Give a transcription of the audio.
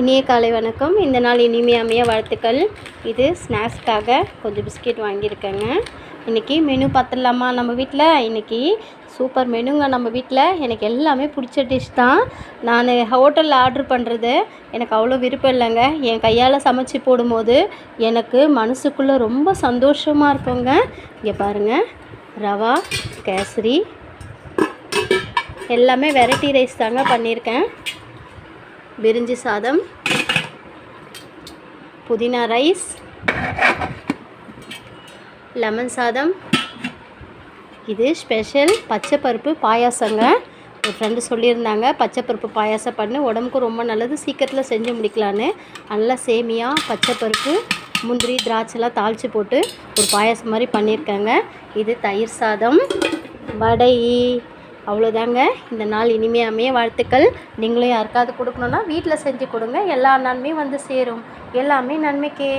இனிய காலை வணக்கம். இந்த நாள் இனிமையாமைய வாழ்த்துக்கள். இது ஸ்நாக்ஸ்க்காக கொஞ்சம் பிஸ்கெட் வாங்கியிருக்கேங்க. இன்றைக்கி மெனு பார்த்துடலாமா நம்ம வீட்டில் இன்றைக்கி சூப்பர் மெனுங்க நம்ம வீட்டில் எனக்கு எல்லாமே பிடிச்ச டிஷ் தான். நான் ஹோட்டலில் ஆர்டர் பண்ணுறது எனக்கு அவ்வளோ விருப்பம் இல்லைங்க. என் கையால் சமைச்சு போடும்போது எனக்கு மனசுக்குள்ளே ரொம்ப சந்தோஷமாக இருக்குங்க. இங்கே பாருங்கள் ரவா கேசரி. எல்லாமே வெரைட்டி ரைஸ் தாங்க பண்ணியிருக்கேன். பிரிஞ்சி சாதம் புதினா ரைஸ் லெமன் சாதம். இது ஸ்பெஷல் பச்சை பருப்பு பாயாசங்க. ஒரு ஃப்ரெண்டு சொல்லியிருந்தாங்க பச்சைப்பருப்பு பாயாசம் பண்ணு உடம்புக்கு ரொம்ப நல்லது சீக்கிரத்தில் செஞ்சு முடிக்கலான்னு. நல்லா சேமியா பச்சைப்பருப்பு முந்திரி திராட்சைலாம் தாளித்து போட்டு ஒரு பாயாசம் மாதிரி பண்ணியிருக்காங்க. இது தயிர் சாதம். வடை. அவ்வளோதாங்க. இந்த நாள் இனிமையாக அமைய வாழ்த்துக்கள். நீங்களும் யாருக்காவது கொடுக்கணுன்னா வீட்டில் செஞ்சு கொடுங்க. எல்லா நன்மையும் வந்து சேரும். எல்லாமே நன்மைக்கே.